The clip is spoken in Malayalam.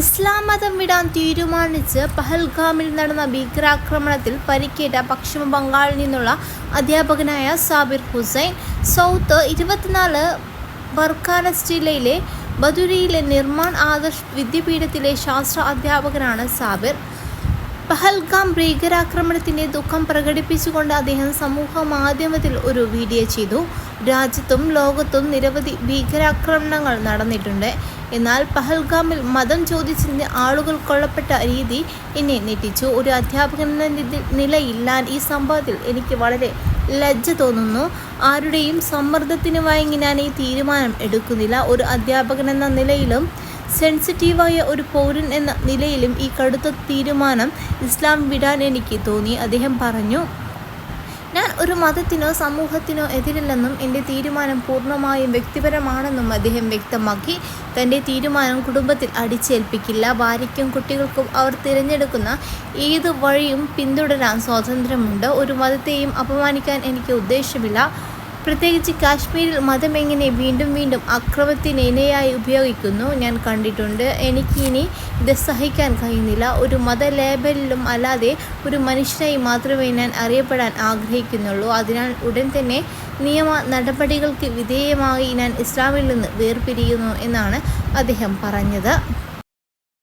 ഇസ്ലാം മതം വിടാൻ തീരുമാനിച്ച് പഹൽഗാമിൽ നടന്ന ഭീകരാക്രമണത്തിൽ പരിക്കേറ്റ പശ്ചിമ ബംഗാളിൽ നിന്നുള്ള അധ്യാപകനായ സാബിർ ഹുസൈൻ സൗത്ത് ഇരുപത്തിനാല് ബർക്കാനസ് ജില്ലയിലെ ബദുരിയിലെ നിർമ്മാൺ ആദർശ് വിദ്യാപീഠത്തിലെ ശാസ്ത്ര അധ്യാപകനാണ് സാബിർ. പഹൽഗാം ഭീകരാക്രമണത്തിന്റെ ദുഃഖം പ്രകടിപ്പിച്ചുകൊണ്ട് അദ്ദേഹം സമൂഹ മാധ്യമത്തിൽ ഒരു വീഡിയോ ചെയ്തു. രാജ്യത്തും ലോകത്തും നിരവധി ഭീകരാക്രമണങ്ങൾ നടന്നിട്ടുണ്ട്. എന്നാൽ പഹൽഗാമിൽ മതം ചോദിച്ചതിന് ആളുകൾ കൊള്ളപ്പെട്ട രീതി എന്നെ ഞെട്ടിച്ചു. ഒരു അധ്യാപകൻ എന്ന നിലയിൽ ഞാൻ ഈ സംഭവത്തിൽ എനിക്ക് വളരെ ലജ്ജ തോന്നുന്നു. ആരുടെയും സമ്മർദ്ദത്തിന് വഴങ്ങി ഞാൻ ഈ തീരുമാനം എടുക്കുന്നില്ല. ഒരു അധ്യാപകൻ എന്ന നിലയിലും സെൻസിറ്റീവായ ഒരു പൗരൻ എന്ന നിലയിലും ഈ കടുത്ത തീരുമാനം ഇസ്ലാം വിടാൻ എനിക്ക് തോന്നി. അദ്ദേഹം പറഞ്ഞു ഒരു മതത്തിനോ സമൂഹത്തിനോ എതിരല്ലെന്നും എന്റെ തീരുമാനം പൂർണമായും വ്യക്തിപരമാണെന്നും അദ്ദേഹം വ്യക്തമാക്കി. തന്റെ തീരുമാനം കുടുംബത്തിൽ അടിച്ചേൽപ്പിക്കില്ല. ഭാര്യയ്ക്കും കുട്ടികൾക്കും അവർ തിരഞ്ഞെടുക്കുന്ന ഏത് വഴിയും പിന്തുടരാൻ സ്വാതന്ത്ര്യമുണ്ട്. ഒരു മതത്തെയും അപമാനിക്കാൻ എനിക്ക് ഉദ്ദേശമില്ല. പ്രത്യേകിച്ച് കാശ്മീരിൽ മതം എങ്ങനെ വീണ്ടും വീണ്ടും അക്രമത്തിന് ഇണയായി ഉപയോഗിക്കുന്നു ഞാൻ കണ്ടിട്ടുണ്ട്. എനിക്കിനി ഇത് സഹിക്കാൻ കഴിയുന്നില്ല. ഒരു മത ലേബലിലും അല്ലാതെ ഒരു മനുഷ്യനായി മാത്രമേ ഞാൻ അറിയപ്പെടാൻ ആഗ്രഹിക്കുന്നുള്ളൂ. അതിനാൽ ഉടൻ തന്നെ നിയമ നടപടികൾക്ക് വിധേയമായി ഞാൻ ഇസ്ലാമിൽ നിന്ന് വേർപിരിയുന്നു എന്നാണ് അദ്ദേഹം പറഞ്ഞത്.